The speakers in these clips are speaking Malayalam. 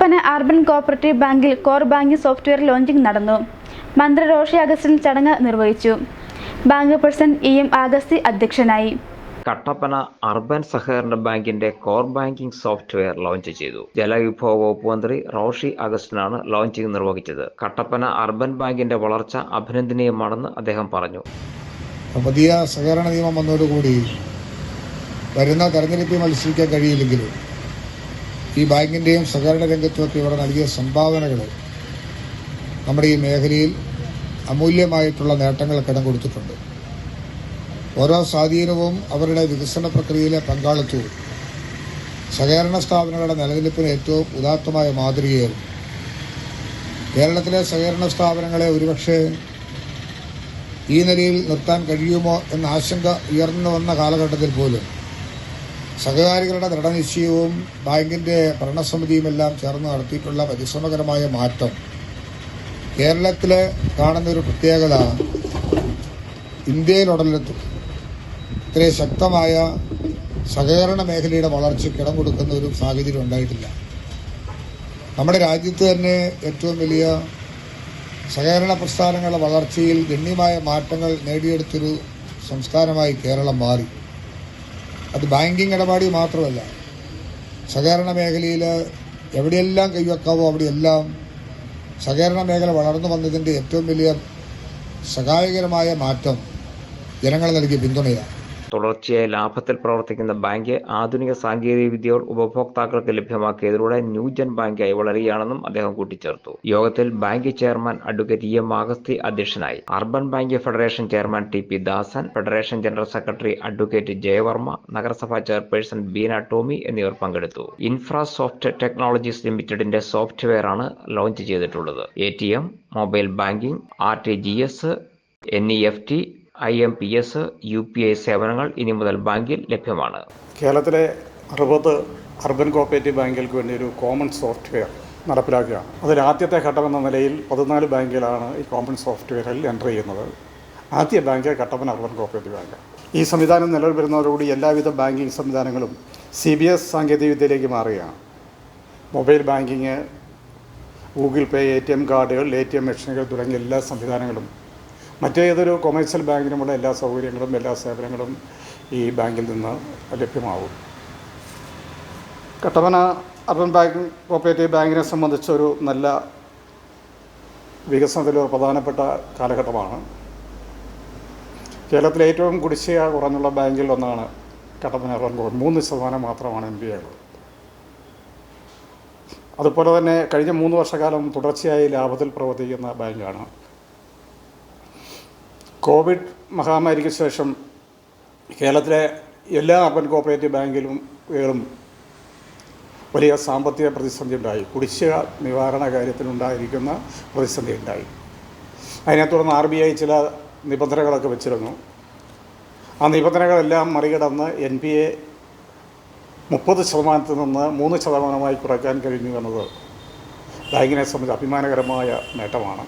കട്ടപ്പന അർബൻ കോപ്പറേറ്റീവ് ബാങ്കിൽ കോർ ബാങ്കിംഗ് സോഫ്റ്റ്വെയർ ലോഞ്ചിംഗ് നടന്നു. മന്ത്രി റോഷി അഗസ്റ്റിൻ ചടങ്ങ് നിർവഹിച്ചു. Bank president E M Augusthy അധ്യക്ഷനായി. കട്ടപ്പന അർബൻ സഹകരണ ബാങ്കിന്റെ കോർ ബാങ്കിംഗ് സോഫ്റ്റ്വെയർ ലോഞ്ച് ചെയ്തു. ജലവിഭവ വകുപ്പ് മന്ത്രി റോഷി അഗസ്റ്റിനാണ് ലോഞ്ചിംഗ് നിർവഹിച്ചത്. കട്ടപ്പന അർബൻ ബാങ്കിന്റെ വളർച്ച അഭിനന്ദനീയമാണെന്ന് അദ്ദേഹം പറഞ്ഞു. പുതിയ സഹകരണ നിയമം വന്നതോടുകൂടി വരുന്ന തെരഞ്ഞെടുപ്പിൽ മത്സരിക്കാൻ കഴിയില്ലെങ്കിലും ഈ ബാങ്കിന്റെയും സഹകരണ രംഗത്തുമൊക്കെ ഇവിടെ നൽകിയ സംഭാവനകൾ നമ്മുടെ ഈ മേഖലയിൽ അമൂല്യമായിട്ടുള്ള നേട്ടങ്ങൾക്ക് ഇടം കൊടുത്തിട്ടുണ്ട്. ഓരോ സ്വാധീനവും അവരുടെ വികസന പ്രക്രിയയിലെ പങ്കാളിത്തവും സഹകരണ സ്ഥാപനങ്ങളുടെ നിലനിൽപ്പിന് ഏറ്റവും ഉദാത്തമായ മാതൃകയായിരുന്നു കേരളത്തിലെ സഹകരണ സ്ഥാപനങ്ങളെ ഒരുപക്ഷെ ഈ നിലയിൽ നിർത്താൻ കഴിയുമോ എന്ന ആശങ്ക ഉയർന്നു വന്ന കാലഘട്ടത്തിൽ പോലും സഹകാരികളുടെ ദൃഢനിശ്ചയവും ബാങ്കിന്റെ ഭരണസമിതിയുമെല്ലാം ചേർന്ന് നടത്തിയിട്ടുള്ള പരിശ്രമകരമായ മാറ്റം കേരളത്തിൽ കാണുന്ന ഒരു പ്രത്യേകത ഇന്ത്യയിലുടലെത്തും ഇത്രയും ശക്തമായ സഹകരണ മേഖലയുടെ വളർച്ചയ്ക്ക് ഇടം കൊടുക്കുന്ന ഒരു സാഹചര്യം ഉണ്ടായിട്ടില്ല. നമ്മുടെ രാജ്യത്ത് തന്നെ ഏറ്റവും വലിയ സഹകരണ പ്രസ്ഥാനങ്ങളുടെ വളർച്ചയിൽ ഗണ്യമായ മാറ്റങ്ങൾ നേടിയെടുത്തൊരു സംസ്ഥാനമായി കേരളം മാറി. അത് ബാങ്കിങ് ഇടപാടി മാത്രമല്ല. സഹകരണ മേഖലയിൽ എവിടെയെല്ലാം കൈവെക്കാവോ അവിടെയെല്ലാം സഹകരണ മേഖല വളർന്നു വന്നതിന്റെ ഏറ്റവും വലിയ സഹായകരമായ മാറ്റം ജനങ്ങൾ നൽകിയ പിന്തുണയാണ്. തുടർച്ചയായി ലാഭത്തിൽ പ്രവർത്തിക്കുന്ന ബാങ്ക് ആധുനിക സാങ്കേതിക വിദ്യകൾ ഉപഭോക്താക്കൾക്ക് ലഭ്യമാക്കിയതിലൂടെ ന്യൂജൻ ബാങ്കായി വളരുകയാണെന്നും അദ്ദേഹം കൂട്ടിച്ചേർത്തു. യോഗത്തിൽ bank chairman advocate E M Augusthy അധ്യക്ഷനായി. Urban bank federation chairman T P Dasan federation general secretary advocate Jayavarma നഗരസഭാ ചെയർപേഴ്സൺ ബീന ടോമി എന്നിവർ പങ്കെടുത്തു. ഇൻഫ്രാസോഫ്റ്റ് ടെക്നോളജീസ് ലിമിറ്റഡിന്റെ സോഫ്റ്റ്വെയർ ആണ് ലോഞ്ച് ചെയ്തിട്ടുള്ളത്. A mobile banking R T G S N E F T I M P S U P I സേവനങ്ങൾ ഇനി മുതൽ ബാങ്കിൽ ലഭ്യമാണ്. കേരളത്തിലെ അറുപത് അർബൻ കോപ്പറേറ്റീവ് ബാങ്കുകൾക്ക് വേണ്ടി ഒരു കോമൺ സോഫ്റ്റ്വെയർ നടപ്പിലാക്കുകയാണ്. അതിൽ ആദ്യത്തെ ഘട്ടമെന്ന നിലയിൽ പതിനാല് ബാങ്കിലാണ് ഈ കോമൺ സോഫ്റ്റ്വെയറിൽ എന്റർ ചെയ്യുന്നത്. ആദ്യ bank Kattappana urban cooperative bank. ഈ സംവിധാനം നിലവിൽ വരുന്നതോടുകൂടി എല്ലാവിധ ബാങ്കിങ് സംവിധാനങ്ങളും സി ബി എസ് സാങ്കേതികവിദ്യയിലേക്ക് മാറുകയാണ്. Mobile banking Google Pay A T M കാർഡുകൾ എ ടി എം മെഷീനുകൾ തുടങ്ങിയ എല്ലാ സംവിധാനങ്ങളും മറ്റേതൊരു കൊമേഴ്സ്യൽ ബാങ്കിനുമുള്ള എല്ലാ സൗകര്യങ്ങളും എല്ലാ സേവനങ്ങളും ഈ ബാങ്കിൽ നിന്ന് ലഭ്യമാവും. കട്ടപ്പന അർബൻ ബാങ്ക് കോപ്പറേറ്റീവ് ബാങ്കിനെ സംബന്ധിച്ചൊരു നല്ല വികസനത്തിലൊരു പ്രധാനപ്പെട്ട കാലഘട്ടമാണ്. കേരളത്തിലെ ഏറ്റവും കുടിശ്ശിക കുറഞ്ഞുള്ള ബാങ്കിൽ ഒന്നാണ് കട്ടപ്പന അർബൻ കോപ്പ് മൂന്ന് ശതമാനം മാത്രമാണ് എം പി ഉള്ളത്. അതുപോലെ തന്നെ കഴിഞ്ഞ മൂന്ന് വർഷക്കാലം തുടർച്ചയായി ലാഭത്തിൽ പ്രവർത്തിക്കുന്ന ബാങ്കാണ് കോവിഡ് മഹാമാരിക്ക് ശേഷം കേരളത്തിലെ എല്ലാ അർബൻ കോപ്പറേറ്റീവ് ബാങ്കിലും വലിയ സാമ്പത്തിക പ്രതിസന്ധി ഉണ്ടായി. കുടിശ്ശിക നിവാരണ കാര്യത്തിലുണ്ടായിരിക്കുന്ന പ്രതിസന്ധി ഉണ്ടായി. അതിനെ തുടർന്ന് ആർ ബി ഐ ചില നിബന്ധനകളൊക്കെ വെച്ചിരുന്നു. ആ നിബന്ധനകളെല്ലാം മറികടന്ന് എൻ പി എ മുപ്പത് ശതമാനത്തിൽ നിന്ന് മൂന്ന് ശതമാനമായി കുറയ്ക്കാൻ കഴിഞ്ഞു എന്നത് ബാങ്കിനെ സംബന്ധിച്ച് അഭിമാനകരമായ നേട്ടമാണ്.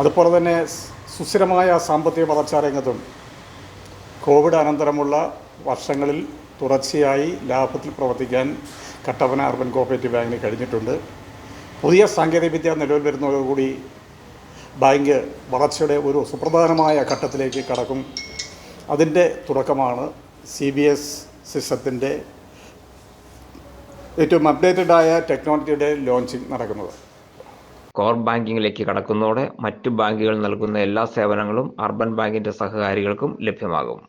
അതുപോലെ തന്നെ സുസ്ഥിരമായ സാമ്പത്തിക വളർച്ചാ രംഗത്തും കോവിഡ് അനന്തരമുള്ള വർഷങ്ങളിൽ തുടർച്ചയായി ലാഭത്തിൽ പ്രവർത്തിക്കാൻ കട്ടപ്പന അർബൻ കോപ്പറേറ്റീവ് ബാങ്കിന് കഴിഞ്ഞിട്ടുണ്ട്. പുതിയ സാങ്കേതികവിദ്യ നിലവിൽ വരുന്നതോടുകൂടി ബാങ്ക് വളർച്ചയുടെ ഒരു സുപ്രധാനമായ ഘട്ടത്തിലേക്ക് കടക്കും. അതിന്റെ തുടക്കമാണ് സി ബി എസ് സിസ്റ്റത്തിന്റെ ഏറ്റവും അപ്ഡേറ്റഡായ ടെക്നോളജിയുടെ ലോഞ്ചിങ് നടക്കുന്നത്. കോർ ബാങ്കിങ്ങിലേക്ക് കടക്കുന്നതോടെ മറ്റു ബാങ്കുകൾ നൽകുന്ന എല്ലാ സേവനങ്ങളും അർബൻ ബാങ്കിന്റെ സഹകാരികൾക്കും ലഭ്യമാകും.